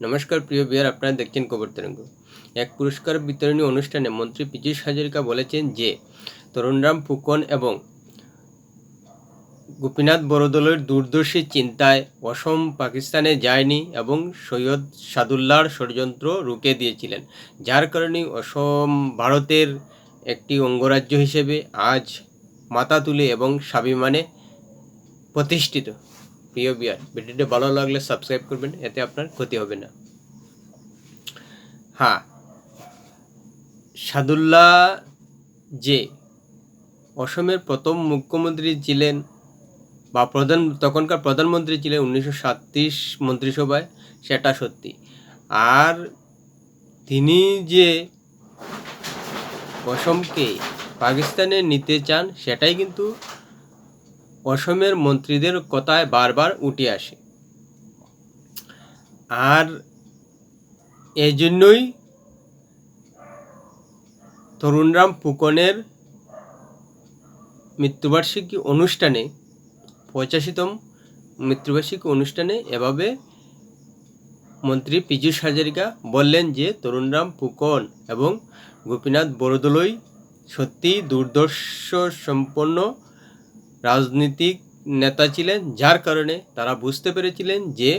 নমস্কার, প্রিয় বিয়ার আপনারা দেখছেন খবর তরঙ্গ এক পুরস্কার বিতরণী অনুষ্ঠানে মন্ত্রী পীযূষ হাজারিকা বলেছেন যে, তরুণরাম ফুকন এবং গোপীনাথ বড়দলের দূরদর্শী চিন্তায় অসম পাকিস্তানে যায়নি এবং সৈয়দ সাদুল্লাহর ষড়যন্ত্র রুখে দিয়েছিলেন। যার কারণে অসম ভারতের একটি অঙ্গরাজ্য হিসেবে আজ মাথা তুলে এবং স্বাভিমানে প্রতিষ্ঠিত। প্রিয় বিয়ার ভিডিওটি ভালো লাগলে সাবস্ক্রাইব করবেন, এতে আপনার ক্ষতি হবে না। হ্যাঁ। সাদুল্লাহ যে অসমের প্রথম মুখ্যমন্ত্রী ছিলেন বা প্রধান, তখনকার প্রধানমন্ত্রী ছিলেন উনিশশো সাতত্রিশ মন্ত্রিসভায়, সেটা সত্যি। আর তিনি যে অসমকে পাকিস্তানে নিতে চান, সেটাই কিন্তু অসমের মন্ত্রীদের কথায় বারবার উঠে আসে। আর এই জন্যই তরুণরাম ফুকনের মৃত্যুবার্ষিকী অনুষ্ঠানে, পঁচাশিতম মৃত্যুবার্ষিকী অনুষ্ঠানে এভাবে মন্ত্রী পীযূষ হাজারিকা বললেন যে, তরুণরাম ফুকন এবং গোপীনাথ বরদলৈ সত্যি দুর্দর্শ সম্পন্ন রাজনীতিক নেতা ছিলেন, যার কারণে তারা বুঝতে পেরেছিলেন যে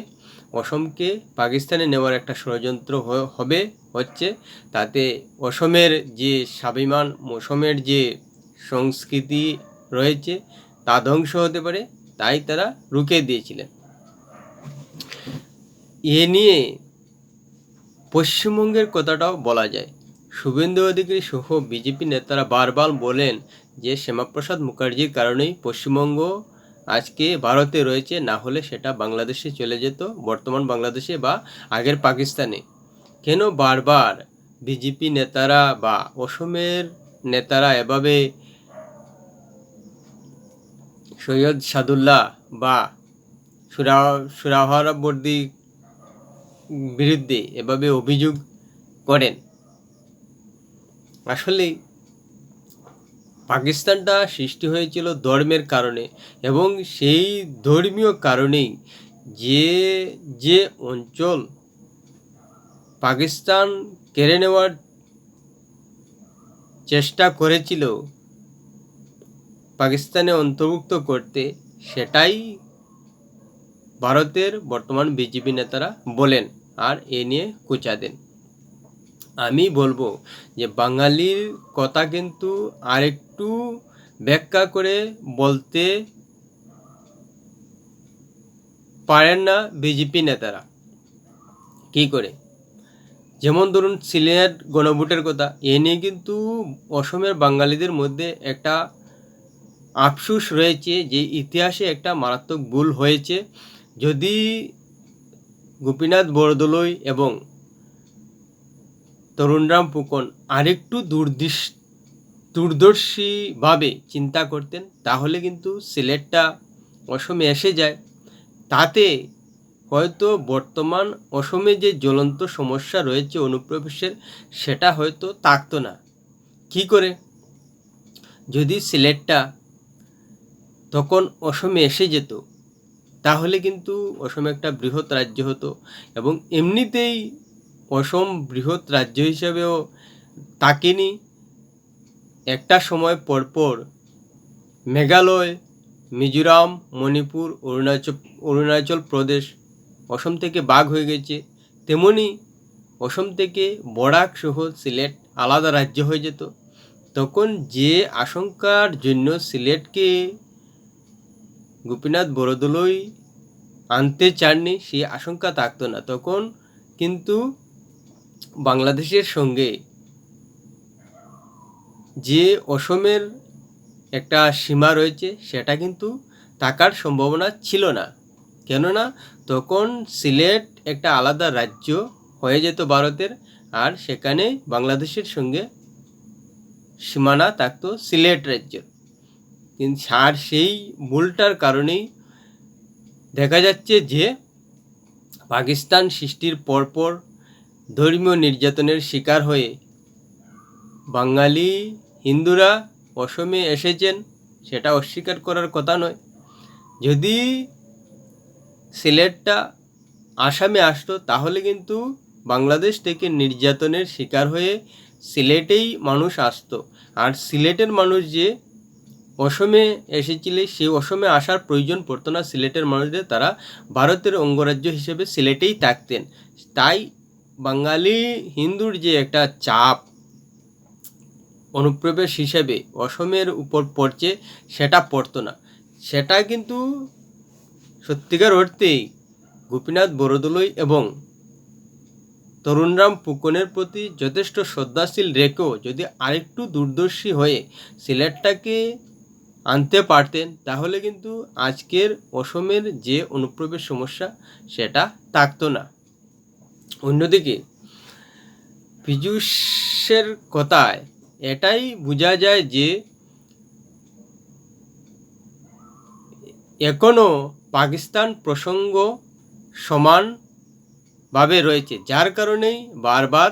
অসমকে পাকিস্তানে নেওয়ার একটা ষড়যন্ত্র হবে, হচ্ছে। তাতে অসমের যে স্বাভিমান, অসমের যে সংস্কৃতি রয়েছে, তা ধ্বংস হতে পারে, তাই তারা রুখে দিয়েছিলেন। এ নিয়ে পশ্চিমবঙ্গের কথাটাও বলা যায়। শুভেন্দু অধিকারী সহ বিজেপি নেতারা বারবার বলেন যে শ্যামাপ্রসাদ মুখার্জির কারণেই পশ্চিমবঙ্গ আজকে ভারতে রয়েছে, না হলে সেটা বাংলাদেশে চলে যেত, বর্তমান বাংলাদেশে বা আগের পাকিস্তানে। কেন বারবার বিজেপি নেতারা বা অসমের নেতারা এভাবে সৈয়দ সাদুল্লাহ বা সুরা বিরুদ্ধে এভাবে অভিযোগ করেন? আসলে পাকিস্তানটা সৃষ্টি হয়েছিল ধর্মের কারণে এবং সেই ধর্মীয় কারণেই যে যে অঞ্চল পাকিস্তান কেড়ে নেওয়ার চেষ্টা করেছিল পাকিস্তানে অন্তর্ভুক্ত করতে, সেটাই ভারতের বর্তমান বিজেপি নেতারা বলেন আর এ নিয়ে কুচা দেন। আমি বলব যে বাঙালির কথা কিন্তু আরেকটু ব্যাখ্যা করে বলতে পারেন না বিজেপি নেতারা। কি করে? যেমন ধরুন সিলেট গণভোটের কথা, এ নিয়ে কিন্তু অসমের বাঙালিদের মধ্যে একটা আফসুস রয়েছে যে ইতিহাসে একটা মারাত্মক ভুল হয়েছে। যদি গোপীনাথ বরদলৈ এবং তরুণরাম ফুকন আরেকটু দুর্দিশ, দূরদর্শীভাবে চিন্তা করতেন, তাহলে কিন্তু সিলেটটা অসমে এসে যায়। তাতে হয়তো বর্তমান অসমে যে জ্বলন্ত সমস্যা রয়েছে অনুপ্রবেশের, সেটা হয়তো থাকতো না। কি করে? যদি সিলেটটা তখন অসমে এসে যেত, তাহলে কিন্তু অসম একটা বৃহৎ রাজ্য হতো এবং এমনিতেই অসম বৃহৎ রাজ্য হিসাবেও তাকেনি। একটা সময় পরপর মেঘালয়, মিজোরাম, মণিপুর, অরুণাচল অরুণাচল প্রদেশ অসম থেকে বাঘ হয়ে গেছে। তেমনি অসম থেকে বরাক সহ সিলেট আলাদা রাজ্য হয়ে যেত। তখন যে আশঙ্কার জন্য সিলেটকে গোপীনাথ বরদলৈ আনতে চাননি, সেই আশঙ্কা থাকতো না। তখন কিন্তু বাংলাদেশের সঙ্গে যে অসমের একটা সীমা রয়েছে, সেটা কিন্তু থাকার সম্ভাবনা ছিল না। কেননা তখন সিলেট একটা আলাদা রাজ্য হয়ে যেত ভারতের, আর সেখানে বাংলাদেশের সঙ্গে সীমানা থাকতো সিলেট রাজ্যের কিন্তু আর সেই ভুলটার কারণেই দেখা যাচ্ছে যে পাকিস্তান সৃষ্টির পরপর ধর্মীয় নির্যাতনের শিকার হয়ে বাঙালি হিন্দুরা অসমে এসেছেন, সেটা অস্বীকার করার কথা নয়। যদি সিলেটটা আসামে আসতো, তাহলে কিন্তু বাংলাদেশ থেকে নির্যাতনের শিকার হয়ে সিলেটেই মানুষ আসতো। আর সিলেটের মানুষ যে অসমে এসেছিল সেই অসমে আসার প্রয়োজন পড়তো না। সিলেটের মানুষদের তারা ভারতের অঙ্গরাজ্য হিসেবে সিলেটেই থাকতেন। তাই বাঙালি হিন্দুর যে একটা চাপ অনুপ্রবেশ হিসেবে অসমের উপর পড়ছে, সেটা পড়তো না। সেটা কিন্তু সত্যিকার অর্থেই গোপীনাথ বরদলৈ এবং তরুণরাম ফুকনের প্রতি যথেষ্ট শ্রদ্ধাশীল রেখেও যদি আরেকটু দূরদর্শী হয়ে সিলেটটাকে আনতে পারতেন, তাহলে কিন্তু আজকের অসমের যে অনুপ্রবেশ সমস্যা, সেটা থাকতো না। অন্যদিকে, পীযূষের কথায় এটাই বোঝা যায় যে এখনও পাকিস্তান প্রসঙ্গ সমানভাবে রয়েছে। যার কারণেই বারবার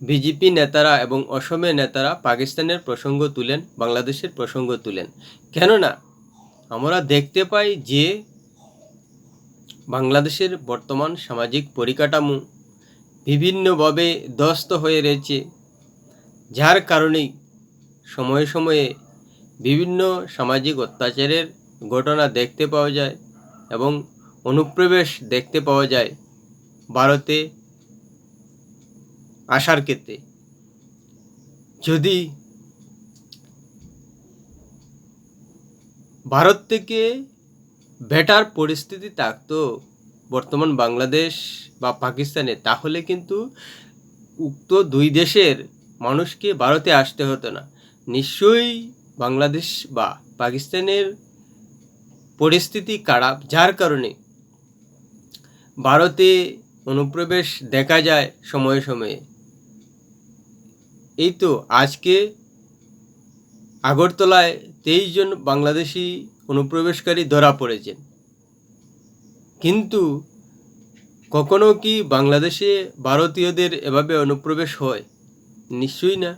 বিজেপি নেতারা এবং অসমের নেতারা পাকিস্তানের প্রসঙ্গ তুলেন, বাংলাদেশের প্রসঙ্গ তুলেন। কেননা, আমরা দেখতে পাই যে বাংলাদেশের বর্তমান সামাজিক পরিকাঠামো বিভিন্নভাবে দস্ত হয়ে রয়েছে, যার কারণে সময়ে সময়ে বিভিন্ন সামাজিক অত্যাচারের ঘটনা দেখতে পাওয়া যায় এবং অনুপ্রবেশ দেখতে পাওয়া যায় ভারতে আসার ক্ষেত্রে। যদি ভারত থেকে বেটার পরিস্থিতি থাকতো বর্তমান বাংলাদেশ বা পাকিস্তানে, তাহলে কিন্তু উক্ত দুই দেশের মানুষকে ভারতে আসতে হতো না। নিশ্চয়ই বাংলাদেশ বা পাকিস্তানের পরিস্থিতি খারাপ, যার কারণে ভারতে অনুপ্রবেশ দেখা যায় সময়ে সময়ে। এই তো আজকে আগরতলায় তেইশ জন বাংলাদেশি অনুপ্রবেশকারী ধরা পড়েছেন কিন্তু কখনো কি বাংলাদেশে ভারতীয়দের এভাবে অনুপ্রবেশ হয়? নিশ্চয়ই না।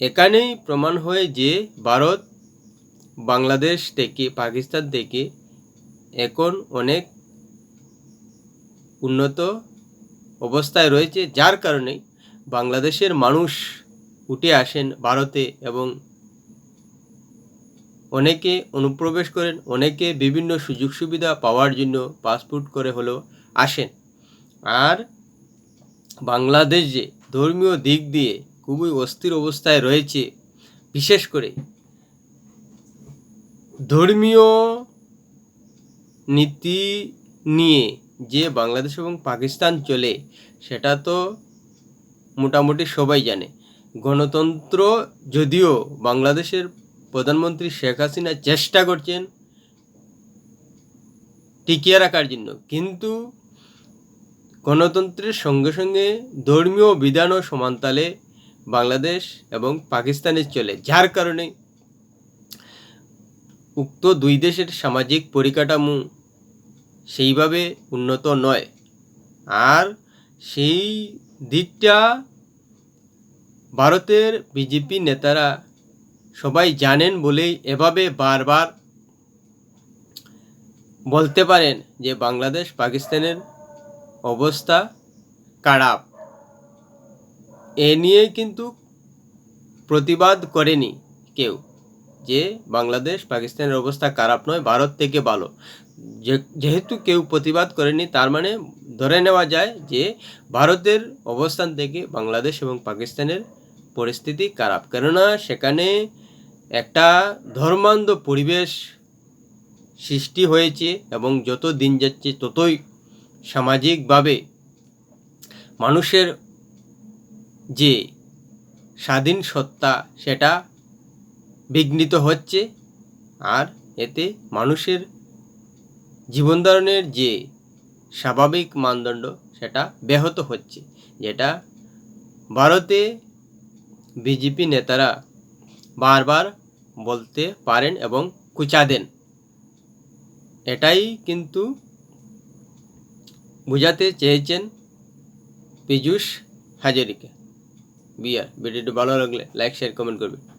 এখানেই প্রমাণ হয় যে ভারত বাংলাদেশ থেকে পাকিস্তান থেকে এখন অনেক উন্নত অবস্থায় রয়েছে, যার কারণে বাংলাদেশের মানুষ উঠে আসেন ভারতে এবং অনেকে অনুপ্রবেশ করেন, অনেকে বিভিন্ন সুযোগ সুবিধা পাওয়ার জন্য পাসপোর্ট করে হলেও আসেন। আর বাংলাদেশ যে ধর্মীয় দিক দিয়ে খুবই অস্থির অবস্থায় রয়েছে, বিশেষ করে ধর্মীয় নীতি নিয়ে যে বাংলাদেশ এবং পাকিস্তান চলে, সেটা তো মোটামুটি সবাই জানে। গণতন্ত্র যদিও বাংলাদেশের প্রধানমন্ত্রী শেখ হাসিনা চেষ্টা করছেন টিকিয়ে রাখার জন্য। কিন্তু গণতন্ত্রের সঙ্গে সঙ্গে ধর্মীয় বিধানও সমানতালে বাংলাদেশ এবং পাকিস্তানে চলে। যার কারণে উক্ত দুই দেশের সামাজিক পরিকাঠামো সেইভাবে উন্নত নয়। আর সেই দিকটা ভারতের বিজেপি নেতারা সবাই জানেন বলেই এভাবে বারবার বলতে পারেন যে বাংলাদেশ পাকিস্তানের অবস্থা খারাপ। এ নিয়ে কিন্তু প্রতিবাদ করেনি কেউ যে বাংলাদেশ পাকিস্তানের অবস্থা খারাপ নয়, ভারত থেকে ভালো। যেহেতু কেউ প্রতিবাদ করেনি, তার মানে ধরে নেওয়া যায় যে ভারতের অবস্থান থেকে বাংলাদেশ এবং পাকিস্তানের পরিস্থিতি খারাপ। কেননা সেখানে একটা ধর্মান্ধ পরিবেশ সৃষ্টি হয়েছে এবং যত দিন যাচ্ছে ততই সামাজিকভাবে মানুষের যে স্বাধীন সত্তা, সেটা বিঘ্নিত হচ্ছে। আর এতে মানুষের জীবনধারণের যে স্বাভাবিক মানদণ্ড, সেটা ব্যাহত হচ্ছে। যেটা ভারতে বিজেপি নেতারা বারবার বলতে পারেন এবং কুচা দেন। এটাই কিন্তু বোঝাতে চেয়েছেন পীযূষ হাজারিকা। বিয়ার। ভিডিওটি ভালো লাগলে লাইক শেয়ার কমেন্ট করবেন।